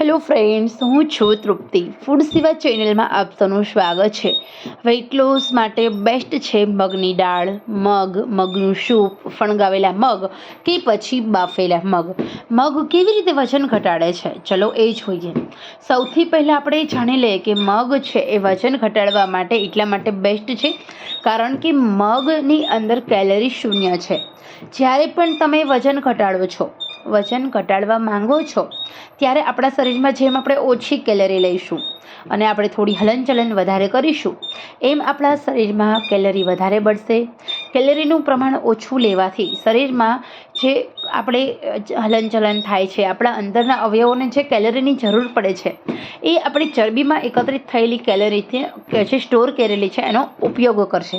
Hello friends હું છું તૃપ્તિ. Food સિવા ચેનલમાં આપ સૌનું સ્વાગત છે. વેઇટ લોસ માટે બેસ્ટ છે મગની દાળ, મગ, મગનું સૂપ ફણગાવેલા મગ કે પછી બાફેલા મગ. મગ કેવી રીતે વજન ઘટાડે છે? ચલો એ જોઈએ સૌથી પહેલાં આપણે જાણી લઈએ કે મગ છે એ વજન ઘટાડવા માટે એટલા માટે બેસ્ટ છે કારણ કે મગની અંદર કેલરી શૂન્ય છે. જ્યારે પણ તમે વજન ઘટાડો છો, વજન ઘટાડવા માંગો છો, ત્યારે આપણા શરીરમાં જેમ આપણે ઓછી કેલરી લઈશું અને આપણે થોડી હલનચલન વધારે કરીશું, એમ આપણા શરીરમાં કેલરી વધારે બળશે કેલરીનું પ્રમાણ ઓછું લેવાથી શરીરમાં જે આપણે હલનચલન થાય છે, આપણા અંદરના અવયવોને જે કેલરીની જરૂર પડે છે, એ આપણી ચરબીમાં એકત્રિત થયેલી કેલરીથી જે સ્ટોર કરેલી છે, એનો ઉપયોગ કરશે.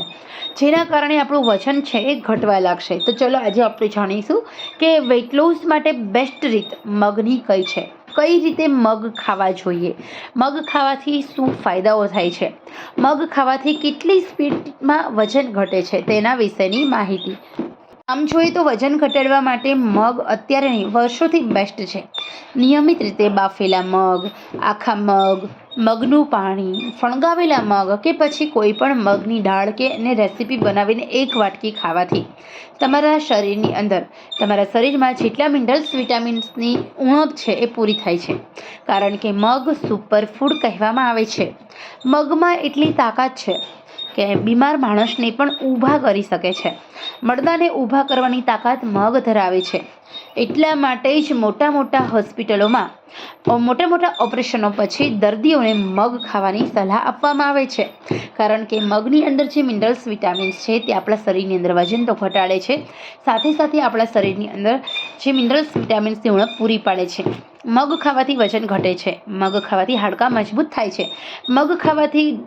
જેના કારણે આપણું વજન છે એ ઘટવા લાગશે. તો ચલો આજે આપણે જાણીશું કે વેઇટ લોસ માટે બેસ્ટ રીત મગની કઈ છે. કઈ રીતે મગ ખાવા જોઈએ? મગ ખાવાથી શું ફાયદાઓ થાય છે? મગ ખાવાથી કેટલી સ્પીડમાં વજન ઘટે છે? તેના વિશેની માહિતી આમ જોઈએ તો વજન ઘટાડવા માટે મગ અત્યારે વર્ષોથી બેસ્ટ છે. નિયમિત રીતે બાફેલા મગ, આખા મગ, મગનું પાણી, ફણગાવેલા મગ કે પછી કોઈ પણ મગની દાળ કે એને રેસીપી બનાવીને એક વાટકી ખાવાથી તમારા શરીરની અંદર, તમારા શરીરમાં જેટલા મિનરલ્સ વિટામિન્સની ઉણપ છે એ પૂરી થાય છે. કારણ કે મગ સુપર ફૂડ કહેવામાં આવે છે. મગમાં એટલી તાકાત છે કે બીમાર માણસને પણ ઊભા કરી શકે છે. મરદાને ઊભા કરવાની તાકાત મગ ધરાવે છે. એટલા માટે જ મોટા મોટા હોસ્પિટલોમાં મોટા મોટા ઓપરેશનો પછી દર્દીઓને મગ ખાવાની સલાહ આપવામાં આવે છે. કારણ કે મગની અંદર જે મિનરલ્સ, વિટામિન્સ છે તે આપણા શરીરની અંદર વજન તો ઘટાડે છે, સાથે સાથે આપણા શરીરની અંદર જે મિનરલ્સ વિટામિન્સની ઉણપ પૂરી પાડે છે. મગ ખાવાથી વજન ઘટે છે. મગ ખાવાથી હાડકાં મજબૂત થાય છે. મગ ખાવાથી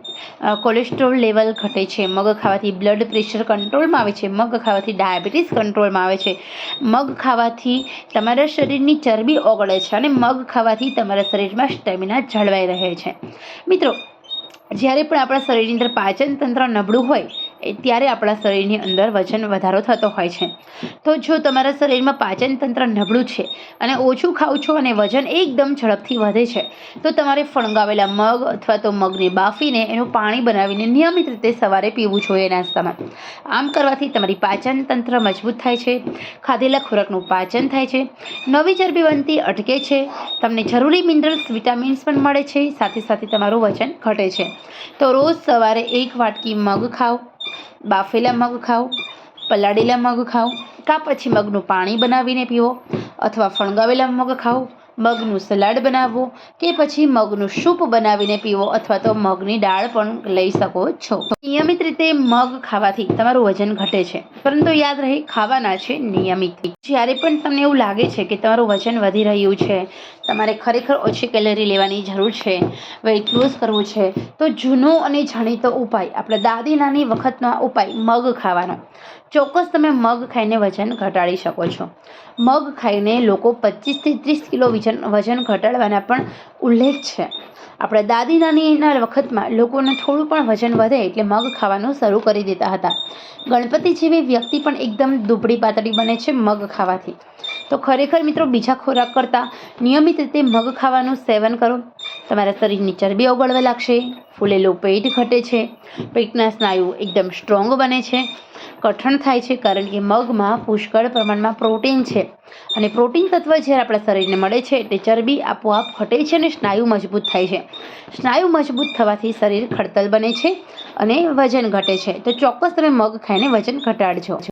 કોલેસ્ટ્રોલ લેવલ ઘટે છે. મગ ખાવાથી બ્લડ પ્રેશર કંટ્રોલમાં આવે છે. મગ ખાવાથી ડાયાબિટીસ કંટ્રોલમાં આવે છે. મગ ખાવાથી તમારા શરીરની ચરબી ઓગળે છે અને મગ ખાવાથી તમારા શરીરમાં સ્ટેમિના જળવાઈ રહે છે. મિત્રો, જ્યારે પણ આપણા શરીરની અંદર પાચન તંત્ર નબળું હોય ત્યારે આપણા શરીરની અંદર વજન વધારો થતો હોય છે. તો જો તમારા શરીરમાં પાચન તંત્ર નબળું છે અને ઓછું ખાવ છો અને વજન એકદમ ઝડપથી વધે છે, તો તમારે ફણગાવેલા મગ અથવા તો મગને બાફીને એનું પાણી બનાવીને નિયમિત રીતે સવારે પીવું જોઈએ નાસ્તામાં. આમ કરવાથી તમારી પાચન તંત્ર મજબૂત થાય છે, ખાધેલા ખોરાકનું પાચન થાય છે, નવી ચરબી બનતી અટકે છે, તમને જરૂરી મિનરલ્સ, વિટામિન્સ પણ મળે છે, સાથે સાથે તમારું વજન ઘટે છે. તો રોજ સવારે એક વાટકી મગ ખાઓ બાફેલા મગ ખાઓ, પલાળેલા મગ ખાઓ, કાં પછી મગનું પાણી બનાવીને પીવો અથવા ફણગાવેલા મગ ખાઓ, મગનું સલાડ બનાવવો કે પછી મગનું સૂપ બનાવીને પીવો અથવા તો મગની દાળ પણ લઈ શકો છો. નિયમિત રીતે મગ ખાવાથી તમારું વજન ઘટે છે. પરંતુ યાદ રહે, ખાવાના છે નિયમિત. જ્યારે પણ તમને એવું લાગે છે કે તમારું વજન વધી રહ્યું છે, તમારે ખરેખર ઓછી કેલરી લેવાની જરૂર છે વેઇટ લોસ કરવું છે, તો જૂનો અને જાણીતો ઉપાય, આપણે દાદી નાની વખતનો ઉપાય, મગ ખાવાનો. ચોક્કસ તમે મગ ખાઈને વજન ઘટાડી શકો છો. મગ ખાઈને લોકો પચીસથી ત્રીસ કિલો વજન વજન ઘટાડવાના પણ ઉલ્લેખ છે. આપણે દાદી નાનીના વખતમાં લોકોને થોડું પણ વજન વધે એટલે મગ ખાવાનું શરૂ કરી દેતા હતા. ગણપતિ જેવી વ્યક્તિ પણ એકદમ દુબળી પાતળી બને છે મગ ખાવાથી. તો ખરેખર મિત્રો બીજા ખોરાક કરતાં નિયમિત રીતે મગ ખાવાનું સેવન કરો. તમારા શરીરની ચરબી ઓગળવા લાગશે, ફૂલેલું પેટ ઘટે છે, પેટના સ્નાયુ એકદમ સ્ટ્રોંગ બને છે. કઠણ થાય છે કારણ કે મગમાં પુષ્કળ પ્રમાણમાં પ્રોટીન છે અને પ્રોટીન તત્વ જ્યારે આપણા શરીરને મળે છે એટલે ચરબી આપોઆપ ઘટે છે અને સ્નાયુ મજબૂત થાય છે. સ્નાયુ મજબૂત થવાથી શરીર ખડતલ બને છે અને વજન ઘટે છે. તો ચોક્કસ તમે મગ ખાઈને વજન ઘટાડજો.